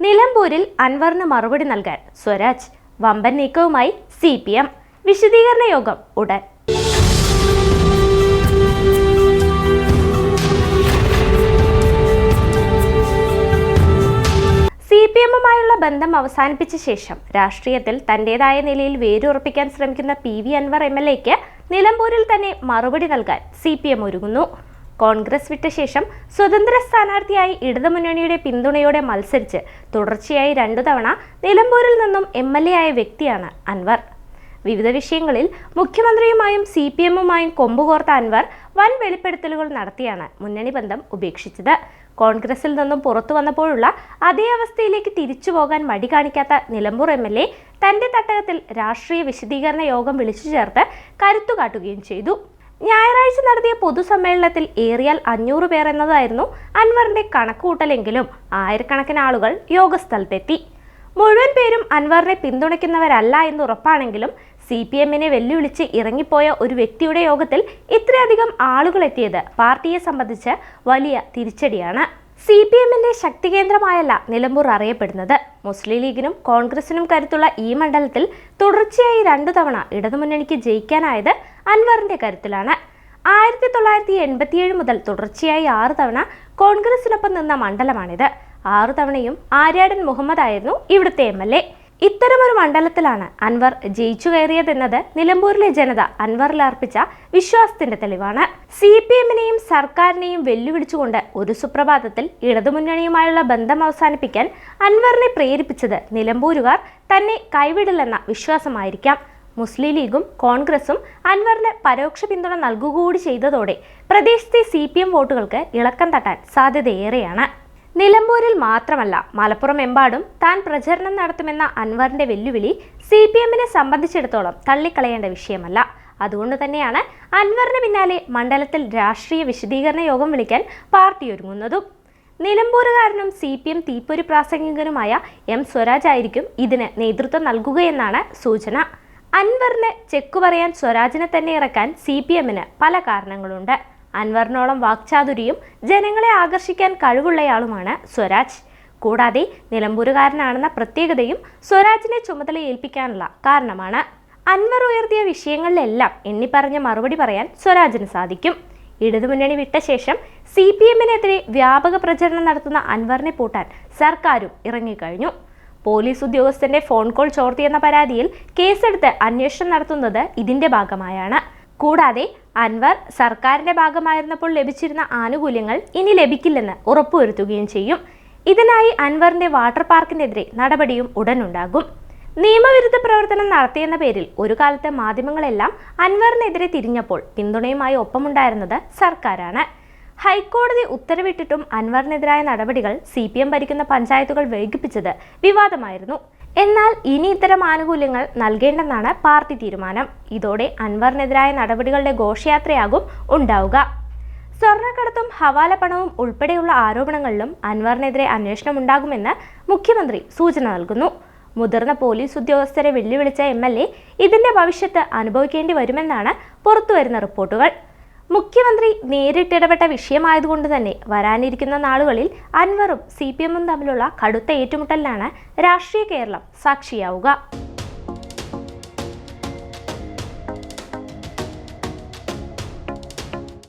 നിലമ്പൂരിൽ അൻവറിന് മറുപടി നൽകാൻ സ്വരാജ് വമ്പൻ നീക്കവുമായി സി പി എം. വിശദീകരണ യോഗം ഉടൻ. സി പി എമ്മുമായുള്ള ബന്ധം അവസാനിപ്പിച്ച ശേഷം രാഷ്ട്രീയത്തിൽ തന്റേതായ നിലയിൽ വേരുറപ്പിക്കാൻ ശ്രമിക്കുന്ന P V Anvar M L എക്ക് നിലമ്പൂരിൽ തന്നെ മറുപടി നൽകാൻ സി പി എം ഒരുങ്ങുന്നു. കോൺഗ്രസ് വിട്ട ശേഷം സ്വതന്ത്ര സ്ഥാനാർത്ഥിയായി ഇടതുമുന്നണിയുടെ പിന്തുണയോടെ മത്സരിച്ച് തുടർച്ചയായി രണ്ടു തവണ നിലമ്പൂരിൽ നിന്നും എം എൽ എ ആയ വ്യക്തിയാണ് അൻവർ. വിവിധ വിഷയങ്ങളിൽ മുഖ്യമന്ത്രിയുമായും സി പി എമ്മുമായും കൊമ്പുകോർത്ത അൻവർ വൻ വെളിപ്പെടുത്തലുകൾ നടത്തിയാണ് മുന്നണി ബന്ധം ഉപേക്ഷിച്ചത്. കോൺഗ്രസിൽ നിന്നും പുറത്തു വന്നപ്പോഴുള്ള അതേ അവസ്ഥയിലേക്ക് തിരിച്ചു പോകാൻ മടി കാണിക്കാത്ത നിലമ്പൂർ എം എൽ എ തന്റെ തട്ടകത്തിൽ രാഷ്ട്രീയ വിശദീകരണ യോഗം വിളിച്ചു ചേർത്ത് കരുത്തു കാട്ടുകയും ചെയ്തു. ഞായറാഴ്ച നടത്തിയ പൊതുസമ്മേളനത്തിൽ ഏറിയാൽ അഞ്ഞൂറ് പേർ എന്നതായിരുന്നു അൻവറിന്റെ കണക്കുകൂട്ടലെങ്കിലും ആയിരക്കണക്കിന് ആളുകൾ യോഗസ്ഥലത്തെത്തി. മുഴുവൻ പേരും അൻവറിനെ പിന്തുണയ്ക്കുന്നവരല്ല എന്ന് ഉറപ്പാണെങ്കിലും സി പി എമ്മിനെ വെല്ലുവിളിച്ച് ഇറങ്ങിപ്പോയ ഒരു വ്യക്തിയുടെ യോഗത്തിൽ ഇത്രയധികം ആളുകൾ എത്തിയത് പാർട്ടിയെ സംബന്ധിച്ച് വലിയ തിരിച്ചടിയാണ്. സി പി എമ്മിന്റെ ശക്തി കേന്ദ്രമായല്ല നിലമ്പൂർ അറിയപ്പെടുന്നത്. മുസ്ലിം ലീഗിനും കോൺഗ്രസിനും കരുത്തുള്ള ഈ മണ്ഡലത്തിൽ തുടർച്ചയായി രണ്ടു തവണ ഇടതുമുന്നണിക്ക് ജയിക്കാനായത് അൻവറിന്റെ കരുത്തിലാണ്. ആയിരത്തി തൊള്ളായിരത്തി എൺപത്തിയേഴ് മുതൽ തുടർച്ചയായി ആറു തവണ കോൺഗ്രസിനൊപ്പം നിന്ന മണ്ഡലമാണിത്. ആറു തവണയും ആര്യാടൻ മുഹമ്മദ് ആയിരുന്നു ഇവിടുത്തെ എം എൽ എ. ഇത്തരമൊരു മണ്ഡലത്തിലാണ് അൻവർ ജയിച്ചു കയറിയതെന്നത് നിലമ്പൂരിലെ ജനത അൻവറിൽ അർപ്പിച്ച വിശ്വാസത്തിന്റെ തെളിവാണ്. സി പി എമ്മിനെയും സർക്കാരിനെയും വെല്ലുവിളിച്ചുകൊണ്ട് ഒരു സുപ്രഭാതത്തിൽ ഇടതുമുന്നണിയുമായുള്ള ബന്ധം അവസാനിപ്പിക്കാൻ അൻവറിനെ പ്രേരിപ്പിച്ചത് നിലമ്പൂരുകാർ തന്നെ കൈവിടില്ലെന്ന വിശ്വാസമായിരിക്കാം. മുസ്ലിം ലീഗും കോൺഗ്രസും അൻവറിന് പരോക്ഷ പിന്തുണ നൽകുകൂടി ചെയ്തതോടെ പ്രദേശത്തെ സി വോട്ടുകൾക്ക് ഇളക്കം തട്ടാൻ സാധ്യതയേറെയാണ്. നിലമ്പൂരിൽ മാത്രമല്ല മലപ്പുറം എമ്പാടും താൻ പ്രചരണം നടത്തുമെന്ന അൻവറിന്റെ വെല്ലുവിളി സി പി എമ്മിനെ സംബന്ധിച്ചിടത്തോളം തള്ളിക്കളയേണ്ട വിഷയമല്ല. അതുകൊണ്ട് തന്നെയാണ് അൻവറിന് പിന്നാലെ മണ്ഡലത്തിൽ രാഷ്ട്രീയ വിശദീകരണ യോഗം വിളിക്കാൻ പാർട്ടി ഒരുങ്ങുന്നതും. നിലമ്പൂരുകാരനും സി പി എം തീപ്പൊരി പ്രാസംഗികനുമായ എം സ്വരാജ് ആയിരിക്കും ഇതിന് നേതൃത്വം നൽകുകയെന്നാണ് സൂചന. അൻവറിന് ചെക്ക് പറയാൻ സ്വരാജിനെ തന്നെ ഇറക്കാൻ സി പി എമ്മിന് പല കാരണങ്ങളുണ്ട്. അൻവറിനോളം വാക്ചാതുരിയും ജനങ്ങളെ ആകർഷിക്കാൻ കഴിവുള്ളയാളുമാണ് സ്വരാജ്. കൂടാതെ നിലമ്പൂരുകാരനാണെന്ന പ്രത്യേകതയും സ്വരാജിനെ ചുമതല ഏൽപ്പിക്കാനുള്ള കാരണമാണ്. അൻവർ ഉയർത്തിയ വിഷയങ്ങളിലെല്ലാം എണ്ണിപ്പറഞ്ഞ മറുപടി പറയാൻ സ്വരാജിന് സാധിക്കും. ഇടതുമുന്നണി വിട്ട ശേഷം സി പി എമ്മിനെതിരെ വ്യാപക പ്രചരണം നടത്തുന്ന അൻവറിനെ പൂട്ടാൻ സർക്കാരും ഇറങ്ങിക്കഴിഞ്ഞു. പോലീസ് ഉദ്യോഗസ്ഥന്റെ ഫോൺ കോൾ ചോർത്തിയെന്ന പരാതിയിൽ കേസെടുത്ത് അന്വേഷണം നടത്തുന്നത് ഇതിന്റെ ഭാഗമായാണ്. കൂടാതെ അൻവർ സർക്കാരിന്റെ ഭാഗമായിരുന്നപ്പോൾ ലഭിച്ചിരുന്ന ആനുകൂല്യങ്ങൾ ഇനി ലഭിക്കില്ലെന്ന് ഉറപ്പുവരുത്തുകയും ചെയ്യും. ഇതിനായി അൻവറിന്റെ വാട്ടർ പാർക്കിനെതിരെ നടപടിയും ഉടനുണ്ടാകും. നിയമവിരുദ്ധ പ്രവർത്തനം നടത്തിയെന്ന പേരിൽ ഒരു കാലത്തെ മാധ്യമങ്ങളെല്ലാം അൻവറിനെതിരെ തിരിഞ്ഞപ്പോൾ പിന്തുണയുമായി ഒപ്പമുണ്ടായിരുന്നത് സർക്കാരാണ്. ഹൈക്കോടതി ഉത്തരവിട്ടിട്ടും അൻവറിനെതിരായ നടപടികൾ സി പി എം ഭരിക്കുന്ന പഞ്ചായത്തുകൾ വൈകിപ്പിച്ചത് വിവാദമായിരുന്നു. എന്നാൽ ഇനി ഇത്തരം ആനുകൂല്യങ്ങൾ നൽകേണ്ടെന്നാണ് പാർട്ടി തീരുമാനം. ഇതോടെ അൻവറിനെതിരായ നടപടികളുടെ ഘോഷയാത്രയാകും ഉണ്ടാവുക. സ്വർണക്കടത്തും ഹവാല പണവും ഉൾപ്പെടെയുള്ള ആരോപണങ്ങളിലും അൻവറിനെതിരെ അന്വേഷണം ഉണ്ടാകുമെന്ന് മുഖ്യമന്ത്രി സൂചന നൽകുന്നു. മുതിർന്ന പോലീസ് ഉദ്യോഗസ്ഥരെ വെല്ലുവിളിച്ച എം എൽ എ ഇതിന്റെ ഭവിഷ്യത്ത് അനുഭവിക്കേണ്ടി വരുമെന്നാണ് പുറത്തുവരുന്ന റിപ്പോർട്ടുകൾ. മുഖ്യമന്ത്രി നേരിട്ടിടപെട്ട വിഷയമായതുകൊണ്ട് തന്നെ വരാനിരിക്കുന്ന നാളുകളിൽ അൻവറും സി പി എമ്മും തമ്മിലുള്ള കടുത്ത ഏറ്റുമുട്ടലിനാണ് രാഷ്ട്രീയ കേരളം സാക്ഷിയാവുക.